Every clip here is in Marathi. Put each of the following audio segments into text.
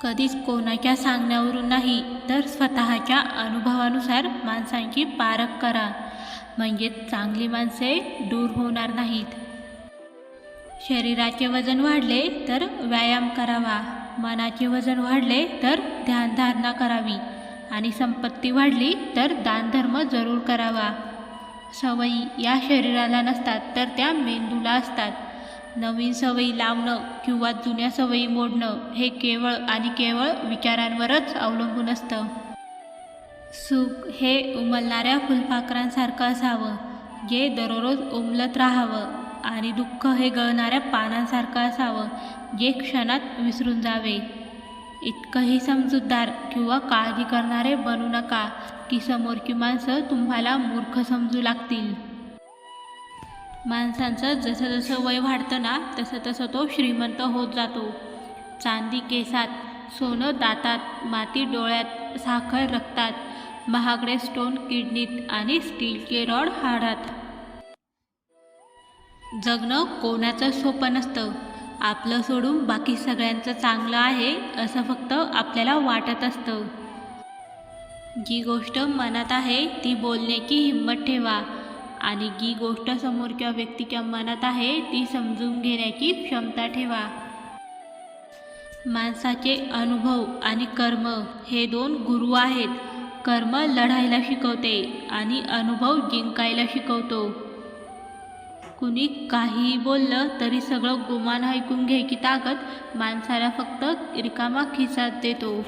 कधीच कोणाच्या सांगण्यावरून नाही तर स्वतःच्या अनुभवानुसार माणसांची पारख करा. म्हणजे चांगली माणसे दूर होणार नाहीत. शरीराचे वजन वाढले तर व्यायाम करावा. मनाचे वजन वाढले तर ध्यानधारणा करावी. आणि संपत्ती वाढली तर दानधर्म जरूर करावा. सवयी या शरीराला नसतात तर त्या मेंदूला असतात. नवीन सवयी लावणं किंवा जुन्या सवयी मोडणं हे केवळ आणि केवळ विचारांवरच अवलंबून असतं. सुख हे उमलणाऱ्या फुलपाखरांसारखं असावं जे दररोज उमलत राहावं आणि दुःख हे गळणाऱ्या पानांसारखं असावं जे क्षणात विसरून जावे. इतकंही समजूतदार किंवा काळजी करणारे बनू नका की समोरची माणसं तुम्हाला मूर्ख समजू लागतील. माणसांचं जसं जसं वय वाढतं ना तसं तसं तो श्रीमंत होत जातो. चांदी केसात सोनं दातात माती डोळ्यात साखर रक्तात महागडे स्टोन किडनीत आणि स्टीलचे रॉड हाडात. जगणं कोणाचं सोपं नसतं. आपलं सोडून बाकी सगळ्यांचं चांगलं आहे असं फक्त आपल्याला वाटत असतं. जी गोष्ट मनात आहे ती बोलण्याची हिंमत ठेवा. आणि जी गोष्ट समोरच्या व्यक्तीच्या मनात आहे ती समजून घेण्याची क्षमता ठेवा. माणसाचे अनुभव आणि कर्म हे दोन गुरु आहेत. कर्म लढायला शिकवते आणि अनुभव जिंकायला शिकवतो. कुणी काहीही बोललं तरी सगळं गुमान ऐकून घ्यायची ताकद माणसाला फक्त रिकामा खिसात देतो.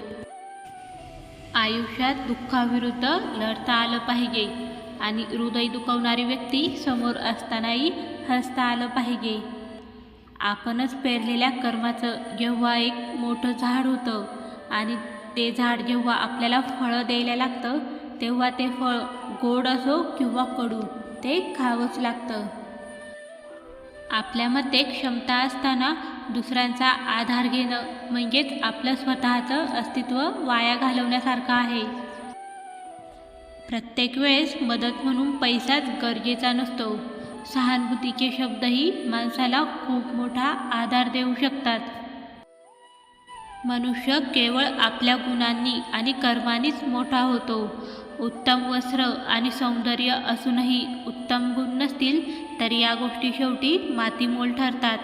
आयुष्यात दुःखाविरुद्ध लढता आलं पाहिजे. आणि हृदय दुखवणारी व्यक्ती समोर असतानाही हसता आलं पाहिजे. आपणच पेरलेल्या कर्माचं जेव्हा एक मोठं झाड होतं आणि ते झाड जेव्हा आपल्याला फळं द्यायला लागतं तेव्हा ते फळ गोड असो किंवा कडू ते खावंच लागतं. आपल्यामध्ये क्षमता असताना दुसऱ्यांचा आधार घेणं म्हणजेच आपलं स्वतःचं अस्तित्व वाया घालवण्यासारखं आहे. प्रत्येक वेळेस मदत म्हणून पैसाच गरजेचा नसतो. सहानुभूतीचे शब्दही माणसाला खूप मोठा आधार देऊ शकतात. मनुष्य केवळ आपल्या गुणांनी आणि कर्मांनीच मोठा होतो. उत्तम वस्त्र आणि सौंदर्य असूनही उत्तम गुण नसतील तर या गोष्टी शेवटी मातीमोल ठरतात.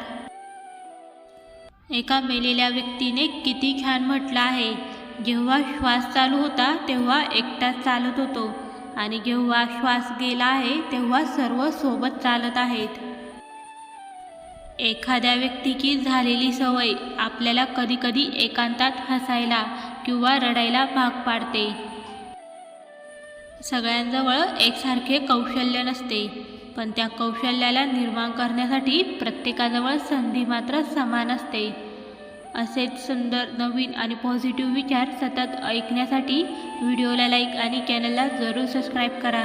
एका मेलेल्या व्यक्तीने किती छान म्हटलं आहे. जेव्हा श्वास चालू होता तेव्हा एकटाच चालत होतो. आणि जेव्हा श्वास गेला आहे तेव्हा सर्व सोबत चालत आहेत. एखाद्या व्यक्तीची झालेली सवय आपल्याला कधीकधी एकांतात हसायला किंवा रडायला भाग पाडते. सगळ्यांजवळ एकसारखे कौशल्य नसते पण त्या कौशल्याला निर्माण करण्यासाठी प्रत्येकाजवळ संधी मात्र समान असते. असेच सुंदर नवीन आणि पॉझिटिव्ह विचार सतत ऐकण्यासाठी व्हिडिओला लाईक आणि चॅनलला जरूर सबस्क्राईब करा.